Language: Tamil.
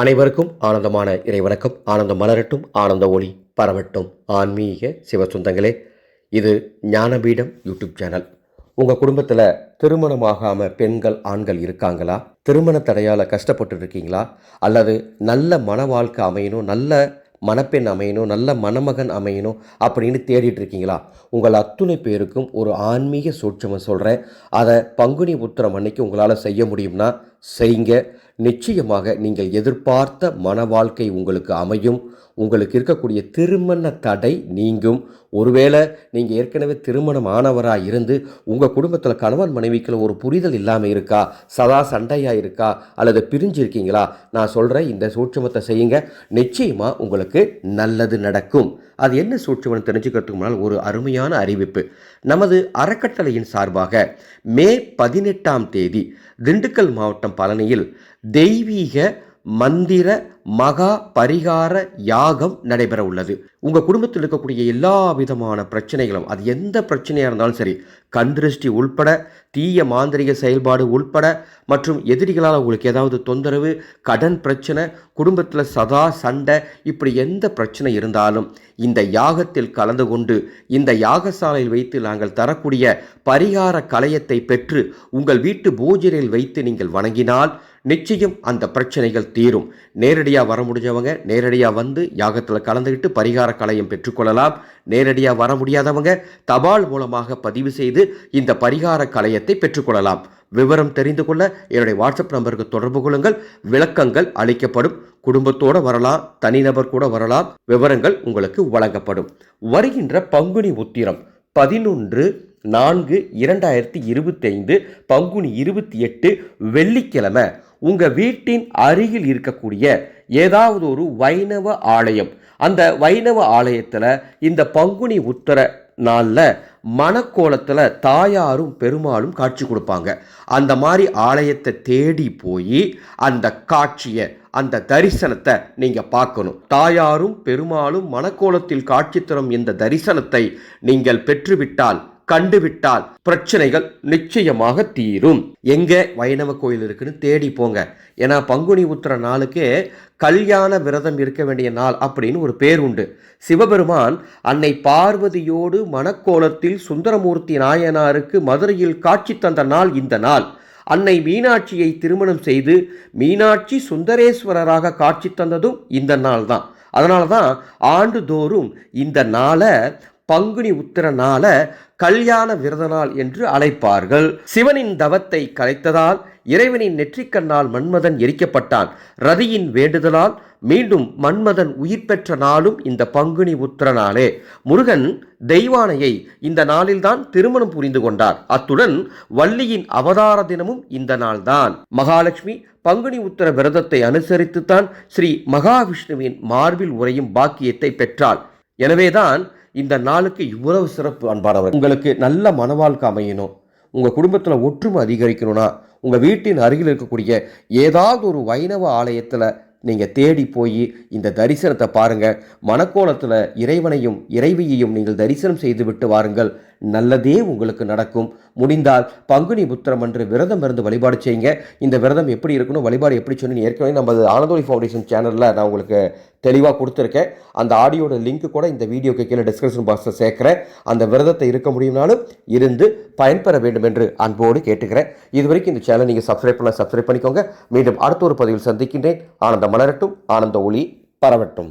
அனைவருக்கும் ஆனந்தமான இறைவணக்கம். ஆனந்தம் மலரட்டும் ஆனந்த ஒளி பரவட்டும். ஆன்மீக சிவசுந்தங்களே இது ஞானபீடம் யூடியூப் சேனல். உங்கள் குடும்பத்தில் திருமணமாகாமல் பெண்கள் ஆண்கள் இருக்காங்களா? திருமண தடையால் கஷ்டப்பட்டு இருக்கீங்களா அல்லது நல்ல மன வாழ்க்கை அமையணும் நல்ல மணப்பெண் அமையணும் நல்ல மணமகன் அமையணும் அப்படின்னு தேடிட்டு இருக்கீங்களா உங்கள் அத்துணை பேருக்கும் ஒரு ஆன்மீக சூட்சமை சொல்கிறேன் அதை பங்குனி உத்திரம் அன்னைக்கு உங்களால் செய்ய முடியும்னா செய்யுங்க நிச்சயமாக நீங்கள் எதிர்பார்த்த மன வாழ்க்கை உங்களுக்கு அமையும். உங்களுக்கு இருக்கக்கூடிய திருமண தடை நீங்கும். ஒருவேளை நீங்கள் ஏற்கனவே திருமணம் ஆனவராக இருந்து உங்கள் குடும்பத்தில் கணவன் மனைவிக்குள்ள ஒரு புரிதல் இல்லாமல் இருக்கா? சதா சண்டையாக இருக்கா? அல்லது பிரிஞ்சிருக்கீங்களா? நான் சொல்கிறேன் இந்த சூட்சமத்தை செய்யுங்க. நிச்சயமாக உங்களுக்கு நல்லது நடக்கும். அது என்ன சூட்சமம் தெரிஞ்சுக்கிறதுக்கு முன்னால் ஒரு அருமையான அறிவிப்பு. நமது அறக்கட்டளையின் சார்பாக மே பதினெட்டாம் தேதி திண்டுக்கல் மாவட்டம் பழனியில் தெய்வீக மந்திர மகா பரிகார யாகம் நடைபெற உள்ளது. உங்கள் குடும்பத்தில் இருக்கக்கூடிய எல்லா விதமான பிரச்சனைகளும் அது எந்த பிரச்சனையாக இருந்தாலும் சரி கண் திருஷ்டி உள்பட தீய மாந்திரிக செயல்பாடு உள்பட மற்றும் எதிரிகளால் உங்களுக்கு ஏதாவது தொந்தரவு கடன் பிரச்சனை குடும்பத்தில் சதா சண்டை இப்படி எந்த பிரச்சனை இருந்தாலும் இந்த யாகத்தில் கலந்து கொண்டு இந்த யாகசாலையில் வைத்து நாங்கள் தரக்கூடிய பரிகார கலையத்தை பெற்று உங்கள் வீட்டு பூஜையில் வைத்து நீங்கள் வணங்கினால் நிச்சயம் அந்த பிரச்சனைகள் தீரும். நேரடி நேரடியாக வர முடிஞ்சவங்க நேரடியாக வந்து யாகத்தில் கலந்துக்கிட்டு பரிகார கலையம் பெற்றுக்கொள்ளலாம் நேரடியாக வர முடியாதவங்க தபால் மூலமாக பதிவு செய்து இந்த பரிகார கலையத்தை பெற்றுக்கொள்ளலாம் விவரம் தெரிந்து கொள்ள என்னுடைய வாட்ஸ்அப் நம்பருக்கு தொடர்பு கொள்ளுங்கள். விளக்கங்கள் அளிக்கப்படும். குடும்பத்தோடு வரலாம் தனிநபர் கூட வரலாம். விவரங்கள் உங்களுக்கு வழங்கப்படும். வருகின்ற பங்குனி உத்திரம் பதினொன்று நான்கு இரண்டாயிரத்தி இருபத்தைந்து பங்குனி இருபத்தி எட்டு வெள்ளிக்கிழமை உங்கள் வீட்டின் அருகில் இருக்கக்கூடிய ஏதாவது ஒரு வைணவ ஆலயம். அந்த வைணவ ஆலயத்தில் இந்த பங்குனி உத்தர நாளில் மணக்கோலத்தில் தாயாரும் பெருமாளும் காட்சி கொடுப்பாங்க. அந்த மாதிரி ஆலயத்தை தேடி போய் அந்த காட்சியை அந்த தரிசனத்தை நீங்கள் பார்க்கணும். தாயாரும் பெருமாளும் மணக்கோலத்தில் காட்சி தரும் இந்த தரிசனத்தை நீங்கள் பெற்றுவிட்டால் கண்டுவிட்டால் பிரச்சனைகள் நிச்சயமாக தீரும். எங்க? வைணவ கோயில் இருக்குன்னு தேடி போங்க. ஏன்னா பங்குனி உத்திர நாளுக்கே கல்யாண விரதம் இருக்க வேண்டிய நாள் அப்படின்னு ஒரு பேர் உண்டு. சிவபெருமான் அன்னை பார்வதியோடு மணக்கோலத்தில் சுந்தரமூர்த்தி நாயனாருக்கு மதுரையில் காட்சி தந்த நாள் இந்த நாள். அன்னை மீனாட்சியை திருமணம் செய்து மீனாட்சி சுந்தரேஸ்வரராக காட்சி தந்ததும் இந்த நாள் தான். அதனால தான் ஆண்டுதோறும் இந்த நாளை பங்குனி உத்திர நாள கல்யாண விரத நாள் என்று அழைப்பார்கள். சிவனின் தவத்தை கலைத்ததால் இறைவனின் நெற்றிக்கண்ணால் மன்மதன் எரிக்கப்பட்டான். ரதியின் வேண்டுதலால் மீண்டும் மன்மதன் உயிர் பெற்ற நாளும் இந்த பங்குனி உத்திர நாளே முருகன் தெய்வானையை இந்த நாளில்தான் திருமணம் புரிந்து கொண்டார். அத்துடன் வள்ளியின் அவதார தினமும் இந்த நாள்தான். மகாலட்சுமி பங்குனி உத்தர விரதத்தை அனுசரித்துத்தான் ஸ்ரீ மகாவிஷ்ணுவின் மார்பில் உரையும் பாக்கியத்தை பெற்றாள். எனவேதான் இந்த நாளுக்கு இவ்வளவு சிறப்பு அன்பானவர் உங்களுக்கு நல்ல மனவாழ்க்கை அமையணும். உங்கள் குடும்பத்தில் ஒற்றுமை அதிகரிக்கணும்னா உங்கள் வீட்டின் அருகில் இருக்கக்கூடிய ஏதாவது ஒரு வைணவ ஆலயத்தில் நீங்கள் தேடி போய் இந்த தரிசனத்தை பாருங்கள் மனக்கோலத்தில் இறைவனையும் இறைவியையும் நீங்கள் தரிசனம் செய்து விட்டு வாருங்கள். நல்லதே உங்களுக்கு நடக்கும். முடிந்தால் பங்குனி புத்திரம் அன்று விரதம் இருந்து வழிபாடு செய்யுங்க. இந்த விரதம் எப்படி இருக்கணும் வழிபாடு எப்படி சொன்னு ஏற்கனவே நம்ம ஆனந்தோலி ஃபவுண்டேஷன் சேனலில் நான் உங்களுக்கு தெளிவாக கொடுத்துருக்கேன். அந்த ஆடியோட லிங்க் கூட இந்த வீடியோக்கு கீழே டிஸ்கிரிப்ஷன் பாக்ஸில் சேர்க்குறேன். அந்த விரதத்தை இருக்க முடியும்னாலும் இருந்து பயன்பெற வேண்டும் என்று அன்போடு கேட்டுக்கிறேன். இது வரைக்கும் இந்த சேனல் நீங்கள் சப்ஸ்கிரைப் பண்ண சப்ஸ்கிரைப் பண்ணிக்கோங்க. மீண்டும் அடுத்த ஒரு பதிவில் சந்திக்கின்றேன். ஆனந்தம் மலரட்டும் ஆனந்த ஒளி பரவட்டும்.